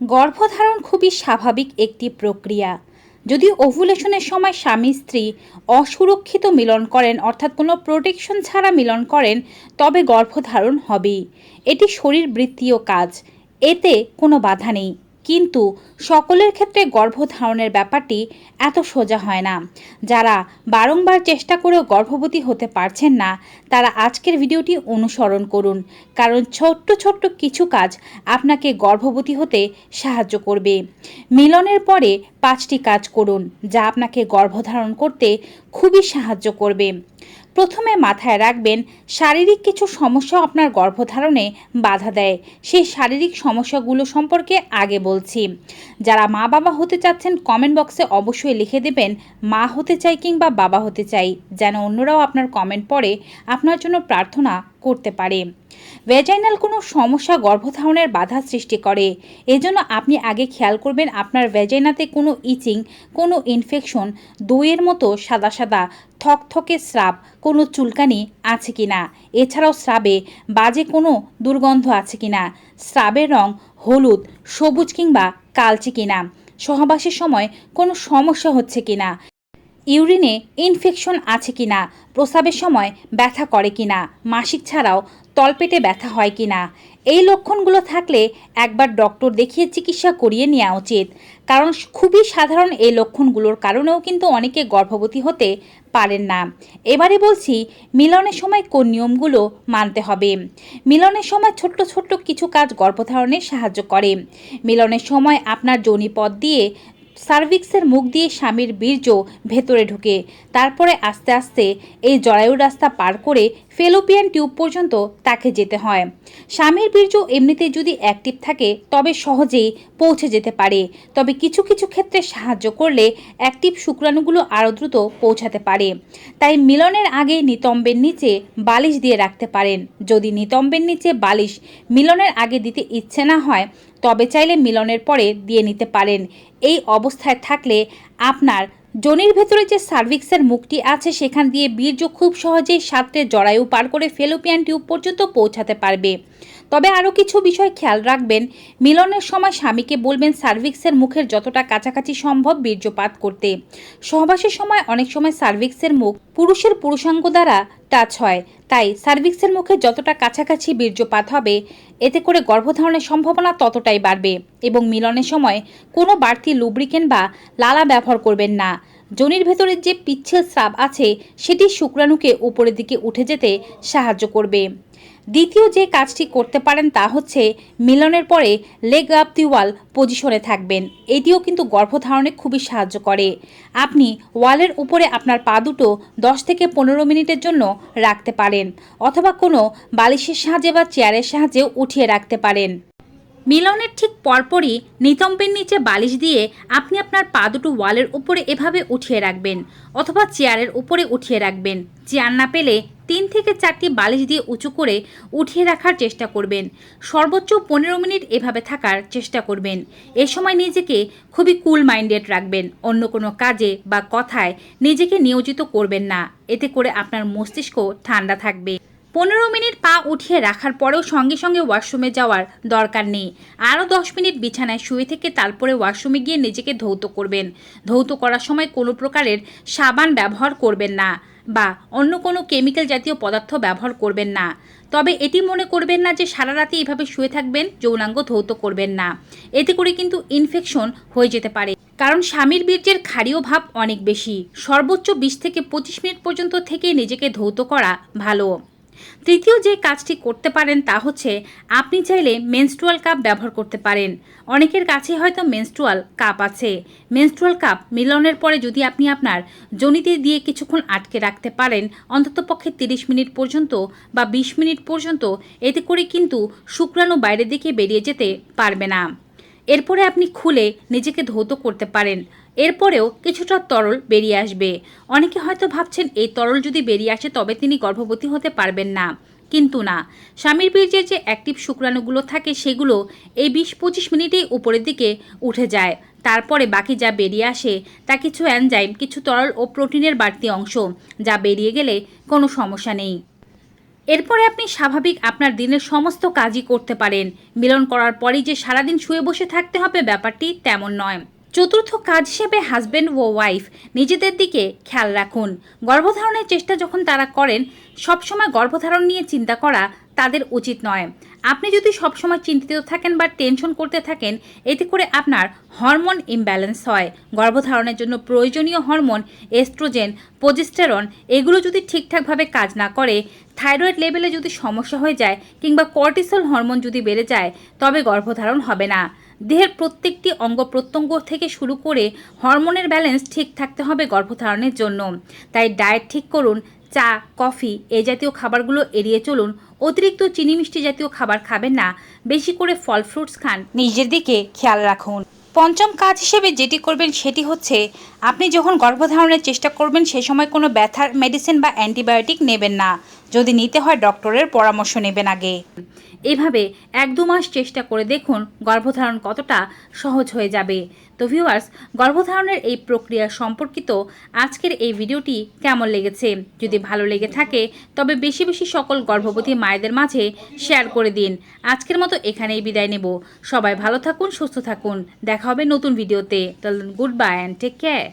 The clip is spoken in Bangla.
গর্ভধারণ খুবই স্বাভাবিক একটি প্রক্রিয়া। যদি ওভুলেশনের সময় স্বামী স্ত্রী অসুরক্ষিত মিলন করেন, অর্থাৎ কোনো প্রোটেকশন ছাড়া মিলন করেন, তবে গর্ভধারণ হবেই। এটি শরীর বৃত্তীয় কাজ। এতে কোনো বাধা নেই। কিন্তু সকলের ক্ষেত্রে গর্ভধারণের ব্যাপারটি এত সোজা হয় না। যারা বারংবার চেষ্টা করেও গর্ভবতী হতে পারছেন না, তারা আজকের ভিডিওটি অনুসরণ করুন, কারণ ছোট্ট ছোট্ট কিছু কাজ আপনাকে গর্ভবতী হতে সাহায্য করবে। মিলনের পরে পাঁচটি কাজ করুন, যা আপনাকে গর্ভধারণ করতে খুবই সাহায্য করবে। প্রথমে মাথায় রাখবেন, শারীরিক কিছু সমস্যা আপনার গর্ভধারণে বাধা দেয়। সেই শারীরিক সমস্যাগুলো সম্পর্কে আগে বলছি। যারা মা বাবা হতে চাচ্ছেন কমেন্ট বক্সে অবশ্যই লিখে দেবেন, মা হতে চাই কিংবা বাবা হতে চাই, যেন অন্যরাও আপনার কমেন্ট পড়ে, আপনার জন্য প্রার্থনা করতে পারে। ভেজাইনাল কোনো সমস্যা গর্ভধারণের বাধা সৃষ্টি করে। এজন্য আপনি আগে খেয়াল করবেন আপনার ভেজাইনাতে কোনো ইচিং কোনো ইনফেকশন দইয়ের মতো সাদা সাদা, থকথকে স্রাব, কোনো চুলকানি আছে কি না। এছাড়াও স্রাবে বাজে কোনো দুর্গন্ধ আছে কি না। স্রাবের রং হলুদ, সবুজ কিংবা কালচে কিনা সহবাসের সময় কোনো সমস্যা হচ্ছে কিনা ইউরিনে ইনফেকশন আছে কিনা প্রস্রাবের সময় ব্যথা করে কি না? মাসিক ছাড়াও তলপেটে ব্যথা হয় কি না? এই লক্ষণগুলো থাকলে একবার ডক্টর দেখিয়ে চিকিৎসা করিয়ে নেওয়া উচিত। কারণ খুবই সাধারণ এই লক্ষণগুলোর কারণেও কিন্তু অনেকে গর্ভবতী হতে পারেন না। এবারে বলছি, মিলনের সময় কোন নিয়মগুলো মানতে হবে? মিলনের সময় ছোট্ট ছোট্ট কিছু কাজ গর্ভধারণে সাহায্য করে। মিলনের সময় আপনার যৌনিপথ দিয়ে সার্ভিক্সের মুখ দিয়ে স্বামীর বীর্য ভেতরে ঢুকে। তারপরে আস্তে আস্তে এই জরায়ুর রাস্তা পার করে ফেলোপিয়ান টিউব পর্যন্ত তাকে যেতে হয়। স্বামীর বীর্য এমনিতে যদি অ্যাক্টিভ থাকে, তবে সহজেই পৌঁছে যেতে পারে। তবে কিছু কিছু ক্ষেত্রে সাহায্য করলে অ্যাক্টিভ শুক্রাণুগুলো আরও দ্রুত পৌঁছাতে পারে। তাই মিলনের আগে নিতম্বের নিচে বালিশ দিয়ে রাখতে পারেন। যদি নিতম্বের নিচে বালিশ মিলনের আগে দিতে ইচ্ছে না হয় তবে চাইলে মিলনের পরে দিয়ে নিতে পারেন। এই অবস্থায় থাকলে আপনার জনির ভেতরে যে সার্ভিক্সের মুখটি আছে সেখান দিয়ে বীর্য খুব সহজেই সাতটে জরায়ু পার করে ফেলোপিয়ান টিউব পর্যন্ত পৌঁছাতে পারবে। তবে আরও কিছু বিষয় খেয়াল রাখবেন। মিলনের সময় স্বামীকে বলবেন সার্ভিক্সের মুখের যতটা কাছাকাছি সম্ভব বীর্যপাত করতে। সহবাসের সময় অনেক সময় সার্ভিক্সের মুখ পুরুষের পুরুষাঙ্গ দ্বারা টাচ হয়। তাই সার্ভিক্সের মুখে যতটা কাছাকাছি বীর্যপাত হবে, এতে করে গর্ভধারণের সম্ভাবনা ততটাই বাড়বে এবং মিলনের সময় কোনো বাড়তি লুব্রিকেন বা লালা ব্যবহার করবেন না। জনির ভেতরে যে পিচ্ছিল স্রাব আছে, সেটি শুক্রাণুকে উপরের দিকে উঠে যেতে সাহায্য করবে। দ্বিতীয় যে কাজটি করতে পারেন তা হচ্ছে মিলনের পরে লেগ আপ দি ওয়াল পজিশনে থাকবেন। এটিও কিন্তু গর্ভধারণে খুবই সাহায্য করে। আপনি ওয়ালের উপরে আপনার পা দুটো দশ থেকে পনেরো মিনিটের জন্য রাখতে পারেন অথবা কোনো বালিশের সাহায্যে বা চেয়ারের সাহায্যেও উঠিয়ে রাখতে পারেন। মিলনের ঠিক পরপরই নিতম্বের নিচে বালিশ দিয়ে আপনি আপনার পা দুটো ওয়ালের উপরে এভাবে উঠিয়ে রাখবেন অথবা চেয়ারের উপরে উঠিয়ে রাখবেন। চেয়ার না পেলে তিন থেকে চারটি বালিশ দিয়ে উঁচু করে উঠিয়ে রাখার চেষ্টা করবেন। সর্বোচ্চ পনেরো মিনিট এভাবে থাকার চেষ্টা করবেন। এ সময় নিজেকে খুবই কুল মাইন্ডেড রাখবেন। অন্য কোনো কাজে বা কথায় নিজেকে নিয়োজিত করবেন না। এতে করে আপনার মস্তিষ্ক ঠান্ডা থাকবে। পনেরো মিনিট পা উঠিয়ে রাখার পরেও সঙ্গে সঙ্গে ওয়াশরুমে যাওয়ার দরকার নেই। আরও দশ মিনিট বিছানায় শুয়ে থেকে তারপরে ওয়াশরুমে গিয়ে নিজেকে ধৌত করবেন। ধৌত করার সময় কোনো প্রকারের সাবান ব্যবহার করবেন না। বা অন্য কোনো কেমিক্যাল জাতীয় পদার্থ ব্যবহার করবেন না। তবে এটি মনে করবেন না যে সারা রাতে এভাবে শুয়ে থাকবেন, যৌনাঙ্গ ধৌত করবেন না। এতে করে কিন্তু ইনফেকশন হয়ে যেতে পারে। কারণ স্বামীর বীর্যের ক্ষারীয় ভাব অনেক বেশি। সর্বোচ্চ বিশ থেকে পঁচিশ মিনিট পর্যন্ত থেকে নিজেকে ধৌত করা ভালো। তৃতীয় যে কাজটি করতে পারেন তা হচ্ছে, আপনি চাইলে মেনস্ট্রুয়াল কাপ ব্যবহার করতে পারেন। অনেকের কাছে হয়তো মেনস্ট্রুয়াল কাপ আছে। মেনস্ট্রুয়াল কাপ মিলনের পরে যদি আপনি আপনার জনিতে দিয়ে কিছুক্ষণ আটকে রাখতে পারেন অন্ততপক্ষে তিরিশ মিনিট পর্যন্ত বা বিশ মিনিট পর্যন্ত, এতে করে কিন্তু শুক্রাণু বাইরের দিকে বেরিয়ে যেতে পারবে না। এরপরে আপনি খুলে নিজেকে ধৌত করতে পারেন। এরপরেও কিছুটা তরল বেরিয়ে আসবে। অনেকে হয়তো ভাবছেন, এই তরল যদি বেরিয়ে আসে, তবে তিনি গর্ভবতী হতে পারবেন না। কিন্তু না। স্বামীর বীর্যের যে অ্যাক্টিভ শুক্রাণুগুলো থাকে, সেগুলো এই বিশ পঁচিশ মিনিটেই উপরের দিকে উঠে যায়। তারপরে বাকি যা বেরিয়ে আসে, তা কিছু অ্যানজাইম কিছু তরল ও প্রোটিনের বাড়তি অংশ, যা বেরিয়ে গেলে কোনো সমস্যা নেই। এরপরে আপনি স্বাভাবিক আপনার দিনের সমস্ত কাজই করতে পারেন। মিলন করার পরেই যে সারাদিন শুয়ে বসে থাকতে হবে, ব্যাপারটি তেমন নয়। চতুর্থ কাজ হিসেবে হাজব্যান্ড ও ওয়াইফ নিজেদের দিকে খেয়াল রাখুন। গর্ভধারণের চেষ্টা যখন তারা করেন, সবসময় গর্ভধারণ নিয়ে চিন্তা করা তাদের উচিত নয়। আপনি যদি সবসময় চিন্তিত থাকেন বা টেনশন করতে থাকেন, এতে করে আপনার হরমোন ইমব্যালেন্স হয়। গর্ভধারণের জন্য প্রয়োজনীয় হরমোন এস্ট্রোজেন প্রোজেস্টেরন এগুলো যদি ঠিকঠাকভাবে কাজ না করে, থাইরয়েড লেভেলে যদি সমস্যা হয়ে যায় কিংবা কর্টিসল হরমোন যদি বেড়ে যায়, তবে গর্ভধারণ হবে না। দেহের প্রত্যেকটি অঙ্গ প্রত্যঙ্গ থেকে শুরু করে হরমোনের ব্যালেন্স ঠিক থাকতে হবে গর্ভধারণের জন্য। তাই ডায়েট ঠিক করুন, চা কফি এই জাতীয় খাবারগুলো এড়িয়ে চলুন। অতিরিক্ত চিনি মিষ্টি জাতীয় খাবার খাবেন না, বেশি করে ফল ফ্রুটস খান। নিজের দিকে খেয়াল রাখুন। পঞ্চম কাজ হিসেবে যেটি করবেন সেটি হচ্ছে, আপনি যখন গর্ভধারণের চেষ্টা করবেন, সে সময় কোনো ব্যথার মেডিসিন বা অ্যান্টিবায়োটিক নেবেন না। যদি নিতে হয় ডক্টরের পরামর্শ নেবেন আগে। এভাবে এক দু মাস চেষ্টা করে দেখুন গর্ভধারণ কতটা সহজ হয়ে যাবে। তো ভিউয়ার্স গর্ভধারণের এই প্রক্রিয়া সম্পর্কিত আজকের এই ভিডিওটি কেমন লেগেছে? যদি ভালো লেগে থাকে, তবে বেশি বেশি সকল গর্ভবতী মায়েদের মাঝে শেয়ার করে দিন। আজকের মতো এখানেই বিদায় নেব। সবাই ভালো থাকুন, সুস্থ থাকুন। দেখা হবে নতুন ভিডিওতে। Good bye and take care